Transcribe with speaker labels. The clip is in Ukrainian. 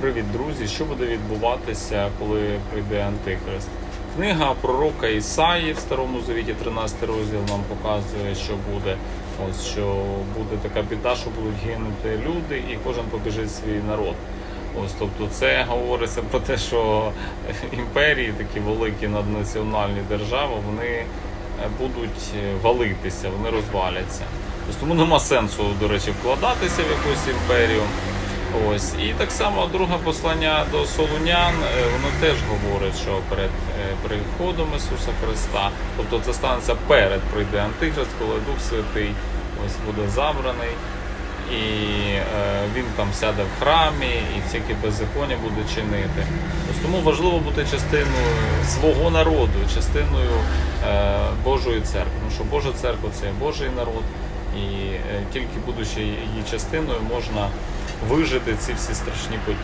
Speaker 1: Привіт, друзі! Що буде відбуватися, коли прийде Антихрист? Книга пророка Ісаї в Старому Завіті, 13 розділ, нам показує, що буде. Ось що буде така біда, що будуть гинути люди, і кожен побіжить свій народ. Ось, тобто, це говориться про те, що імперії, такі великі наднаціональні держави, вони е, будуть е, валитися, вони розваляться. Ось тому нема сенсу, до речі, вкладатися в якусь імперію. Ось і так само друге послання до Солунян, е, воно теж говорить, що перед е, приходом Ісуса Христа, тобто це станеться перед прийде Антихрист, коли Дух Святий ось буде забраний, і е, він там сяде в храмі, і всякі беззаконня буде чинити. Ось тому важливо бути частиною свого народу, частиною Божої церкви. Тому що Божа церква це Божий народ, і тільки будучи її частиною, можна вижити ці всі страшні події.